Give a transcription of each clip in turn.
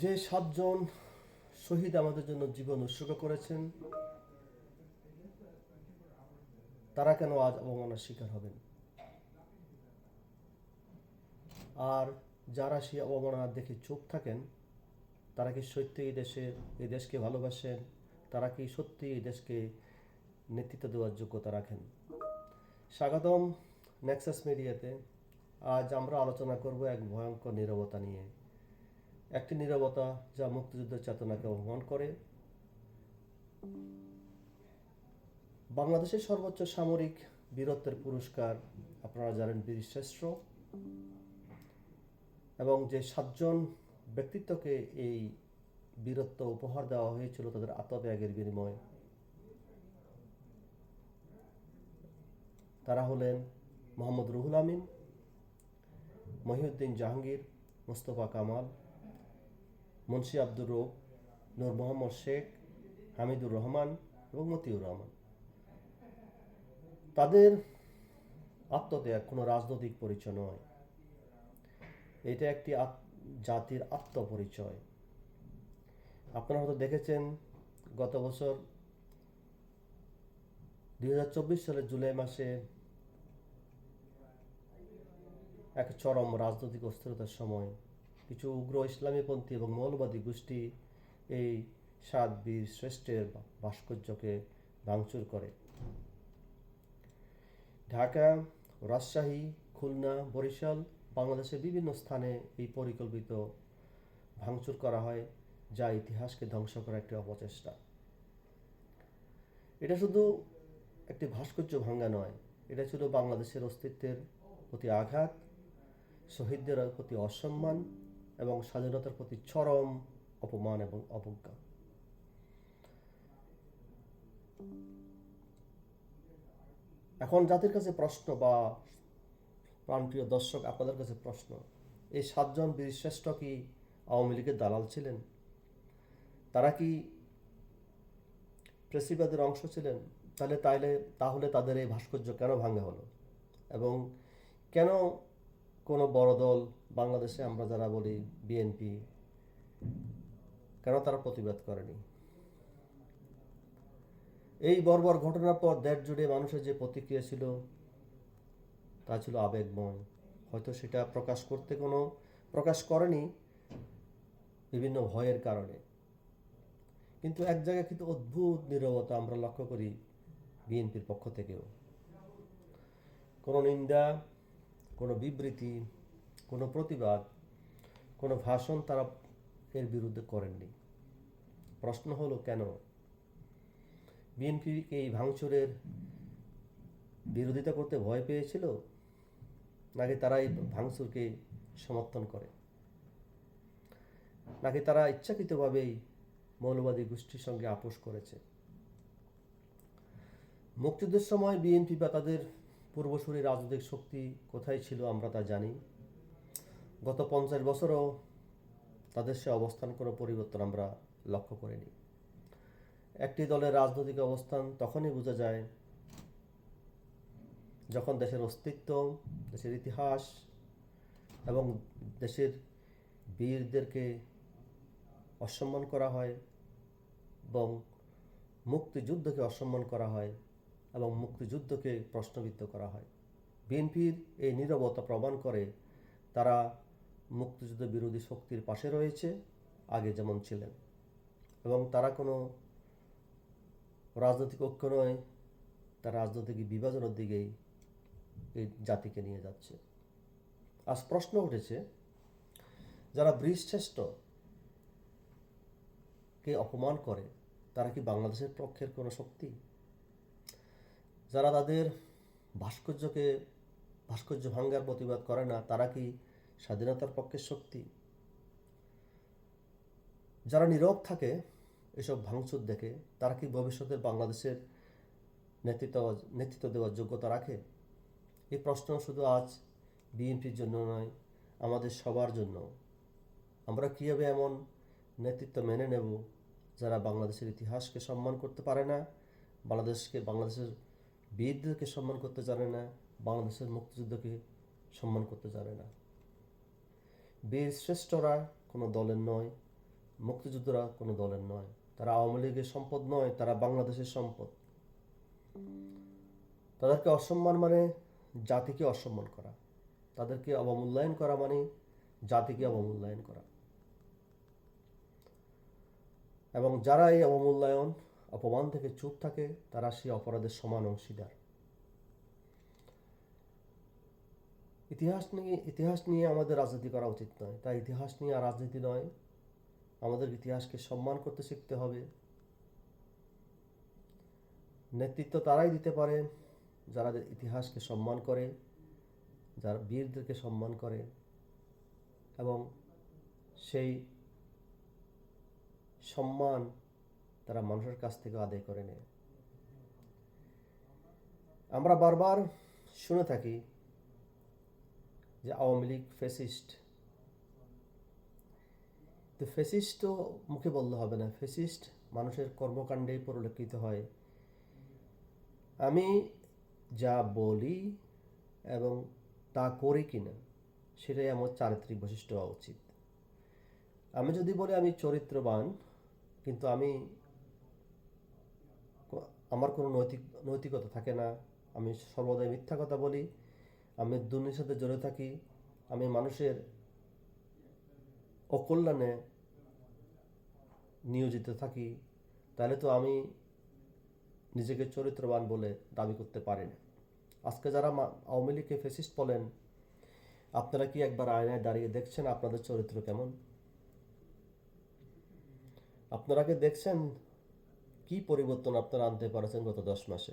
যে সাতজন শহীদ আমাদের জন্য জীবন উৎসর্গ করেছেন, তারা কেন আজ অবমাননার শিকার হবেন? আর যারা সেই অবমাননা দেখে চুপ থাকেন, তারা কি সত্যি এই দেশের এই দেশকে ভালোবাসেন? তারা কি সত্যি এই দেশকে নেতৃত্ব দেওয়ার যোগ্যতা রাখেন? স্বাগতম নেক্সাস মিডিয়াতে আজ আমরা আলোচনা করব এক ভয়ঙ্কর নীরবতা নিয়ে। একটি নীরবতা যা মুক্তিযুদ্ধের চেতনাকে অপমান করে। বাংলাদেশের সর্বোচ্চ সামরিক বীরত্বের পুরস্কার আপনারা জানেন বীরশ্রেষ্ঠ এবং যে সাতজন ব্যক্তিত্বকে এই বীরত্ব উপহার দেওয়া হয়েছিল তাদের আত্মত্যাগের বিনিময়ে, তারা হলেন মোহাম্মদ রুহুল আমিন, মহিউদ্দিন জাহাঙ্গীর, মোস্তফা কামাল মুন্সি আব্দুর রৌফ নূর মোহাম্মদ শেখ, হামিদুর রহমান এবং মতিউর রহমান। তাদের আত্মত্যাগ কোনো রাজনৈতিক পরিচয় নয়। এটা একটি জাতির আত্মপরিচয়। আপনারা হয়তো দেখেছেন, গত বছর দু হাজার চব্বিশ সালের জুলাই মাসে এক চরম রাজনৈতিক অস্থিরতার সময় কিছু উগ্র ইসলামীপন্থী এবং মৌলবাদী গোষ্ঠী এই সাত বীর শ্রেষ্ঠের ভাস্কর্যকে ভাঙচুর করে। ঢাকা, রাজশাহী, খুলনা, বরিশাল বাংলাদেশের বিভিন্ন স্থানে এই পরিকল্পিত ভাঙচুর করা হয়, যা ইতিহাসকে ধ্বংস করার একটি অপচেষ্টা। এটা শুধু একটি ভাস্কর্য ভাঙ্গা নয়, এটা ছিল বাংলাদেশের অস্তিত্বের প্রতি আঘাত, শহীদদের প্রতি অসম্মান এবং স্বাধীনতার প্রতি চরম অপমান এবং অবজ্ঞা। এখন জাতির কাছে প্রশ্ন বা প্রাণপ্রিয় দর্শক আপনাদের কাছে প্রশ্ন, এই সাতজন বীরশ্রেষ্ঠ কি আওয়ামী লীগের দালাল ছিলেন? তারা কি প্রেসিবাদের অংশ ছিলেন? তাহলে তাইলে, তাহলে তাদের এই ভাস্কর্য কেন ভাঙা হলো? এবং কেন কোনো বড় দল বাংলাদেশে আমরা যারা বলি বিএনপি কেন তারা প্রতিবাদ করেনি? এই বর্বর ঘটনার পর দেড় জুড়ে মানুষের যে প্রতিক্রিয়া ছিল, তা ছিল আবেগময়। হয়তো সেটা প্রকাশ করতে কোনো, প্রকাশ করেনি বিভিন্ন ভয়ের কারণে। কিন্তু এক জায়গায় কিন্তু অদ্ভুত নীরবতা আমরা লক্ষ্য করি বিএনপির পক্ষ থেকেও। কোনো নিন্দা কোনো বিবৃতি, কোনো প্রতিবাদ, কোনো ভাষণ তারা এর বিরুদ্ধে করেননি। প্রশ্ন হলো কেন? বিএনপি এই ভাঙচুরের বিরোধিতা করতে ভয় পেয়েছিল, নাকি তারা এই ভাঙচুরকে সমর্থন করে? নাকি তারা ইচ্ছাকৃতভাবেই মৌলবাদী গোষ্ঠীর সঙ্গে আপোষ করেছে? মুক্তিযুদ্ধের সময় বিএনপি বা তাদের পূর্বসূরি রাজনৈতিক শক্তি কোথায় ছিল আমরা তা জানি। গত পঞ্চাশ বছরও তাদের সে অবস্থান কোনো পরিবর্তন আমরা লক্ষ্য করিনি। একটি দলের রাজনৈতিক অবস্থান তখনই বোঝা যায় যখন দেশের অস্তিত্ব, দেশের ইতিহাস এবং দেশের বীরদেরকে অসম্মান করা হয় এবং মুক্তিযুদ্ধকে অসম্মান করা হয়। এবং মুক্তিযুদ্ধকে প্রশ্নবিদ্ধ করা হয়। বিএনপির এই নীরবতা প্রমাণ করে তারা মুক্তিযুদ্ধ বিরোধী শক্তির পাশে রয়েছে, আগে যেমন ছিলেন। এবং তারা কোনো রাজনৈতিক ঐক্য নয়, তার রাজনৈতিক বিভাজনের দিকেই এই জাতিকে নিয়ে যাচ্ছে। আজ প্রশ্ন উঠেছে, যারা বীরশ্রেষ্ঠ কে অপমান করে, তারা কি বাংলাদেশের পক্ষের কোনো শক্তি? যারা তাদের ভাস্কর্যকে, ভাস্কর্য ভাঙ্গার প্রতিবাদ করে না, তারা কি স্বাধীনতার পক্ষের শক্তি? যারা নীরব থাকে এসব ভাঙচুর দেখে, তারা কি ভবিষ্যতের বাংলাদেশের নেতৃত্ব নেতৃত্ব দেওয়ার যোগ্যতা রাখে? এই প্রশ্ন শুধু আজ বিএনপির জন্য নয়, আমাদের সবার জন্য। আমরা কীভাবে এমন নেতৃত্ব মেনে নেব যারা বাংলাদেশের ইতিহাসকে সম্মান করতে পারে না, বাংলাদেশকে, বাংলাদেশের বীরদেরকে সম্মান করতে জানে না, বাংলাদেশের মুক্তিযুদ্ধকে সম্মান করতে জানে না। বীর শ্রেষ্ঠরা কোনো দলের নয়, মুক্তিযুদ্ধরা কোনো দলের নয়। তারা আওয়ামী লীগের সম্পদ নয়, তারা বাংলাদেশের সম্পদ। তাদেরকে অসম্মান মানে জাতিকে অসম্মান করা। তাদেরকে অবমূল্যায়ন করা মানে জাতিকে অবমূল্যায়ন করা। এবং যারা এই অবমূল্যায়ন অপমান থেকে চুপ থাকে, তারা সেই অপরাধের সমান অংশীদার। ইতিহাস নিয়ে ইতিহাস নিয়ে আমাদের রাজনীতি করা উচিত নয়। তাই ইতিহাস নিয়ে আর রাজনীতি নয়। আমাদের ইতিহাসকে সম্মান করতে শিখতে হবে। নেতৃত্ব তারাই দিতে পারে, যারা ইতিহাসকে সম্মান করে, যারা বীরদেরকে সম্মান করে এবং সেই সম্মান তারা মানুষের কাছ থেকে আদায় করে নেয়। আমরা বারবার শুনে থাকি যে আওয়ামী লীগ ফেসিস্ট তো ফেসিস্ট তো মুখে বললে হবে না। ফেসিস্ট মানুষের কর্মকাণ্ডেই পরিলক্ষিত হয়। আমি যা বলি এবং তা করি কিনা সেটাই আমার চারিত্রিক বৈশিষ্ট্য হওয়া উচিত। আমি যদি বলি আমি চরিত্রবান, কিন্তু আমি আমার কোনো নৈতিক, নৈতিকতা থাকে না। আমি সর্বদাই মিথ্যা কথা বলি। আমি দুর্নীতির সাথে জড়িত থাকি। আমি মানুষের অকল্যাণে নিয়োজিত থাকি। তাহলে তো আমি নিজেকে চরিত্রবান বলে দাবি করতে পারি না। আজকে যারা আওয়ামী লীগকে ফেসিস্ট বলেন, আপনারা কি একবার আয়নায় দাঁড়িয়ে দেখছেন আপনাদের চরিত্র কেমন? আপনারা কি দেখছেন কি পরিবর্তন আপনারা আনতে পারছেন গত দশ মাসে?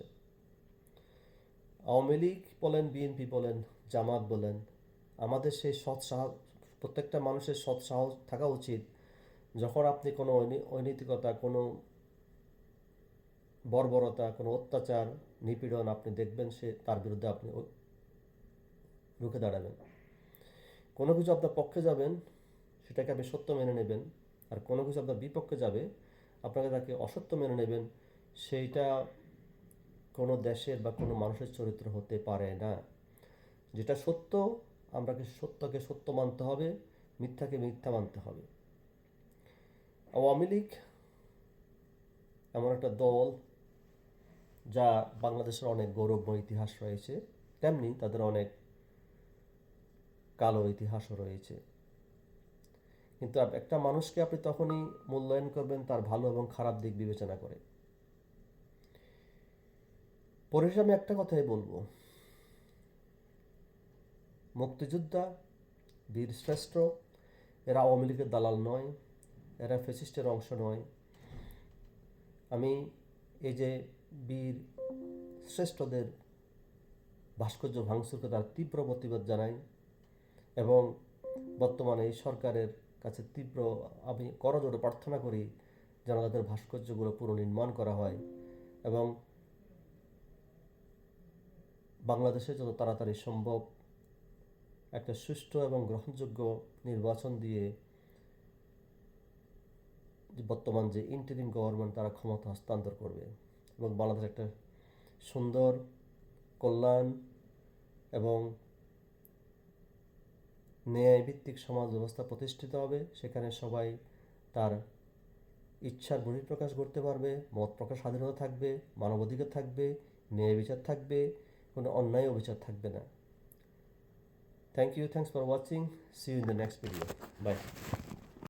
আওয়ামী লীগ বলেন, বিএনপি বলেন, জামাত বলেন, আমাদের সেই সৎ সাহস, প্রত্যেকটা মানুষের সৎ সাহস থাকা উচিত যখন আপনি কোনো অনৈ- অনৈতিকতা, কোনো বর্বরতা, কোনো অত্যাচার, নিপীড়ন আপনি দেখবেন, সে তার বিরুদ্ধে আপনি রুখে দাঁড়াবেন। কোনো কিছু আপনার পক্ষে যাবেন, সেটাকে আপনি সত্য মেনে নেবেন, আর কোনো কিছু আপনার বিপক্ষে যাবে আপনাকে তাকে অসত্য মেনে নেবেন, সেইটা কোনো দেশের বা কোনো মানুষের চরিত্র হতে পারে না। যেটা সত্য, আমরাকে সত্যকে সত্য মানতে হবে, মিথ্যাকে মিথ্যা মানতে হবে। আওয়ামী লীগ এমন একটা দল যা বাংলাদেশের অনেক গৌরবময় ইতিহাস রয়েছে, তেমনি তাদের অনেক কালো ইতিহাসও রয়েছে। কিন্তু একটা মানুষকে আপনি তখনই মূল্যায়ন করবেন তার ভালো এবং খারাপ দিক বিবেচনা করে। পরিশেষে আমি একটা কথাই বলব। মুক্তিযোদ্ধা, বীর শ্রেষ্ঠ, এরা আওয়ামী লীগের দালাল নয়, এরা ফেসিস্টের অংশ নয়। আমি এই যে বীর শ্রেষ্ঠদের ভাস্কর্য ভাঙচুরকে তার তীব্র প্রতিবাদ জানাই এবং বর্তমানে এই সরকারের কাছে তীব্র, আমি করজোড়ে প্রার্থনা করি যেন তাদের ভাস্কর্যগুলো পুনর্নির্মাণ করা হয় এবং বাংলাদেশে যত তাড়াতাড়ি সম্ভব একটা সুষ্ঠু এবং গ্রহণযোগ্য নির্বাচন দিয়ে যে বর্তমান যে ইন্টারিম গভর্নমেন্ট তারা ক্ষমতা হস্তান্তর করবে এবং বাংলাদেশ একটা সুন্দর, কল্যাণ এবং ন্যায়ভিত্তিক সমাজ ব্যবস্থা প্রতিষ্ঠিত হবে, সেখানে সবাই তার ইচ্ছার বহিঃপ্রকাশ করতে পারবে, মত প্রকাশ স্বাধীনতা থাকবে, মানবাধিকার থাকবে, ন্যায় বিচার থাকবে, কোনো অন্যায় অবিচার থাকবে না। Thank you thanks for watching see you in the next video bye